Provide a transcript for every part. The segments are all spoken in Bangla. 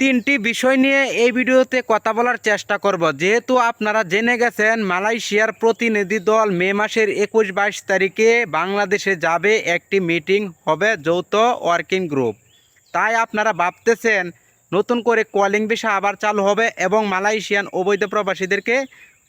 তিনটি বিষয় নিয়ে এই ভিডিওতে কথা বলার চেষ্টা করব। যেহেতু আপনারা জেনে গেছেন, মালয়েশিয়ার প্রতিনিধি দল মে মাসের একুশ বাইশ তারিখে বাংলাদেশে যাবে একটি মিটিং হবে যৌথ ওয়ার্কিং গ্রুপ। তাই আপনারা ভাবতেছেন, নতুন করে কলিং ভিসা আবার চালু হবে এবং মালয়েশিয়ান অবৈধ প্রবাসীদেরকে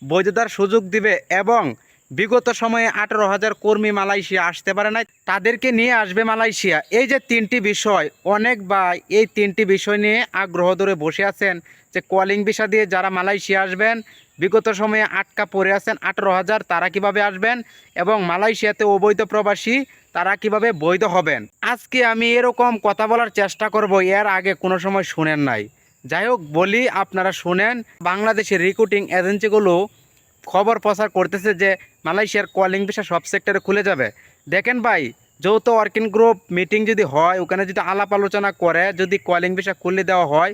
বৈধতার সুযোগ দিবে এবং বিগত সময়ে আঠারো হাজার কর্মী মালয়েশিয়া আসতে পারে নাই। তাদেরকে নিয়ে আসবে মালয়েশিয়া। এই যে তিনটি বিষয়, অনেক ভাই এই তিনটি বিষয় নিয়ে আগ্রহ ধরে বসে আছেন যে কলিং ভিসা দিয়ে যারা মালয়েশিয়া আসবেন, বিগত সময়ে আটকা পড়ে আছেন আঠারো হাজার, তারা কীভাবে আসবেন এবং মালয়েশিয়াতে অবৈধ প্রবাসী, তারা কীভাবে বৈধ হবেন? আজকে আমি এরকম কথা বলার চেষ্টা করব, এর আগে কোনো সময় শুনেন নাই। যাই হোক, বলি আপনারা শুনেন, বাংলাদেশের রিক্রুটিং এজেন্সিগুলো খবর প্রচার করতেছে যে মালয়েশিয়ার কলিং ভিসা সব সেক্টরে খুলে যাবে। দেখেন ভাই, যৌথ ওয়ার্কিং গ্রুপ মিটিং যদি হয়, ওখানে যদি আলাপ আলোচনা করে, যদি কলিং ভিসা খুলে দেওয়া হয়,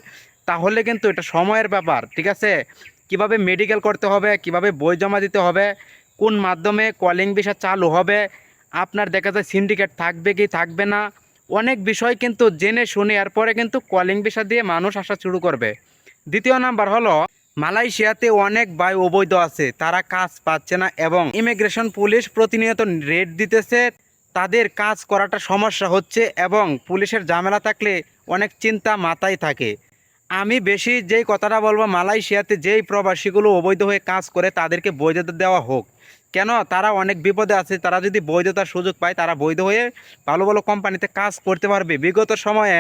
তাহলে কিন্তু এটা সময়ের ব্যাপার, ঠিক আছে? কীভাবে মেডিকেল করতে হবে, কীভাবে বই জমা দিতে হবে, কোন মাধ্যমে কলিং ভিসা চালু হবে, আপনার দেখা যায় সিন্ডিকেট থাকবে কি থাকবে না, অনেক বিষয় কিন্তু জেনে শুনে এরপরে কিন্তু কলিং ভিসা দিয়ে মানুষ আসা শুরু করবে। দ্বিতীয় নাম্বার হলো মালয়েশিয়াতে অনেক বায়ু অবৈধ আছে। তারা কাজ পাচ্ছে না এবং ইমিগ্রেশন পুলিশ প্রতিনিয়ত রেড দিতেছে। তাদের কাজ করাটা সমস্যা হচ্ছে এবং পুলিশের ঝামেলা থাকলে অনেক চিন্তা মাথায় থাকে। আমি বেশি যেই কথাটা বলব, মালয়েশিয়াতে যেই প্রবাসীগুলো অবৈধ হয়ে কাজ করে তাদেরকে বৈধতা দেওয়া হোক। কেন? তারা অনেক বিপদে আছে। তারা যদি বৈধতার সুযোগ পায়, তারা বৈধ হয়ে ভালো ভালো কোম্পানিতে কাজ করতে পারবে। বিগত সময়ে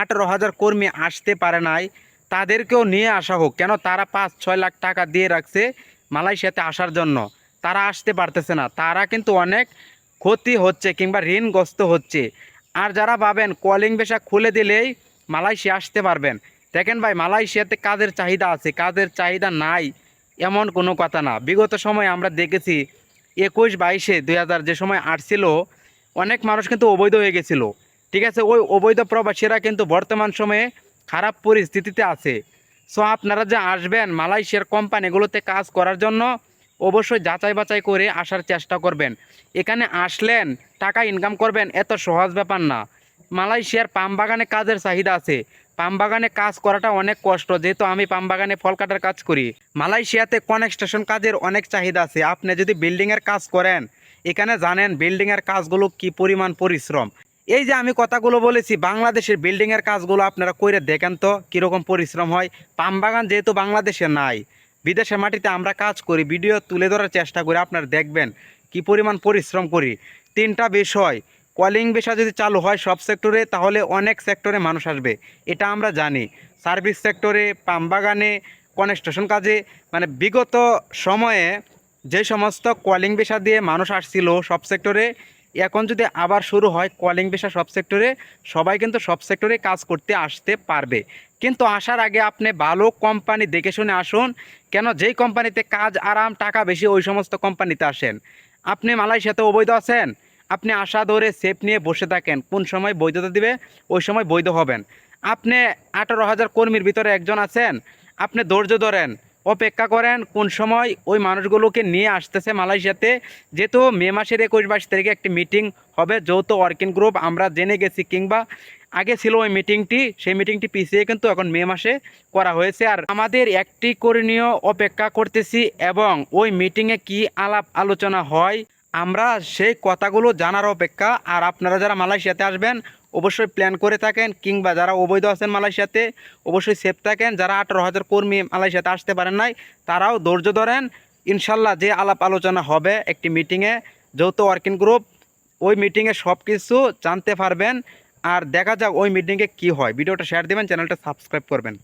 আঠারো হাজার কর্মী আসতে পারে নাই। তাদেরকেও নিয়ে আসা হোক। কেন তারা পাঁচ, ছয় লাখ টাকা দিয়ে রাখছে মালয়েশিয়াতে আসার জন্য। তারা আসতে পারতেছে না। তারা কিন্তু অনেক ক্ষতি হচ্ছে কিংবা ঋণগ্রস্ত হচ্ছে। আর যারা ভাবেন কলিং ভিসা খুলে দিলেই মালয়েশিয়া আসতে পারবেন, দেখেন ভাই, মালয়েশিয়াতে কাজের চাহিদা আছে কাজের চাহিদা নাই, এমন কোনো কথা না। বিগত সময় আমরা দেখেছি, একুশ বাইশে দুই হাজার যে সময় আসছিল, অনেক মানুষ কিন্তু অবৈধ হয়ে গেছিল। ঠিক আছে, ওই অবৈধ প্রবাসীরা কিন্তু বর্তমান সময়ে খারাপ পরিস্থিতিতে আছে। সো আপনারা যে আসবেন মালয়েশিয়ার কোম্পানিগুলোতে কাজ করার জন্য, অবশ্যই যাচাই বাছাই করে আসার চেষ্টা করবেন। এখানে আসলেন, টাকা ইনকাম করবেন, এত সহজ ব্যাপার না। মালয়েশিয়ার পাম বাগানে কাজের চাহিদা আছে। পাম বাগানে কাজ করাটা অনেক কষ্ট, যেহেতু আমি পাম বাগানে ফল কাটার কাজ করি। মালয়েশিয়াতে কনস্ট্রাকশন কাজের অনেক চাহিদা আছে। আপনি যদি বিল্ডিংয়ের কাজ করেন, এখানে জানেন বিল্ডিংয়ের কাজগুলো কি পরিমাণ পরিশ্রম। এই যে আমি কথাগুলো বলেছি, বাংলাদেশের বিল্ডিংয়ের কাজগুলো আপনারা কইরে দেখেন তো কীরকম পরিশ্রম হয়। পাম বাগান যেহেতু বাংলাদেশে নাই, বিদেশের মাটিতে আমরা কাজ করি ভিডিও তুলে ধরার চেষ্টা করি, আপনারা দেখবেন কি পরিমাণ পরিশ্রম করি। তিনটা বিষয়, কলিং বিষয় যদি চালু হয় সব সেক্টরে তাহলে অনেক সেক্টরে মানুষ আসবে, এটা আমরা জানি। সার্ভিস সেক্টরে পাম বাগানে কনস্ট্রাকশন কাজে মানে বিগত সময়ে যে সমস্ত কলিং পেশা দিয়ে মানুষ আসছিল সব সেক্টরে এখন যদি আবার শুরু হয় কলিং পেশা সব সেক্টরে সবাই কিন্তু সব সেক্টরে কাজ করতে আসতে পারবে। কিন্তু আসার আগে আপনি ভালো কোম্পানি দেখে শুনে আসুন, কেন যেই কোম্পানিতে কাজ আরাম, টাকা বেশি, ওই সমস্ত কোম্পানিতে আসেন। আপনি মালয়েশিয়াতে অবৈধ আছেন, আপনি আশা ধরে সেফ নিয়ে বসে থাকেন, কোন সময় বৈধতা দিবে, ওই সময় বৈধ হবেন। আপনি আঠারো হাজার কর্মীর ভিতরে একজন আছেন, আপনি ধৈর্য ধরেন অপেক্ষা করেন কোন সময় ওই মানুষগুলোকে নিয়ে আসতেছে মালয়েশিয়াতে। যেহেতু মে মাসের একুশ বাইশ তারিখে একটি মিটিং হবে, যৌথ ওয়ার্কিং গ্রুপ আমরা জেনে গেছি কিংবা আগে ছিল ওই মিটিংটি, সেই মিটিংটি পিছিয়ে কিন্তু এখন মে মাসে করা হয়েছে। আর আমাদের একটি করণীয় অপেক্ষা করতেছি এবং ওই মিটিংয়ে কি আলাপ আলোচনা হয় আমরা সেই কথাগুলো জানার অপেক্ষা, আর আপনারা যারা মালয়েশিয়াতে আসবেন, অবশ্যই প্ল্যান করে থাকেন, কিংবা যারা অবৈধ আছেন মালয়েশিয়াতে, অবশ্যই সেফ থাকেন। যারা আঠারো হাজার কর্মী মালয়েশিয়াতে আসতে পারেন নাই, তারাও ধৈর্য ধরেন। ইনশাল্লাহ যে আলাপ আলোচনা হবে একটি মিটিংয়ে যৌথ ওয়ার্কিং গ্রুপ ওই মিটিংয়ে সব কিছু জানতে পারবেন। আর দেখা যাক ওই মিটিংয়ে কি হয়। ভিডিওটা শেয়ার দেবেন চ্যানেলটা সাবস্ক্রাইব করবেন।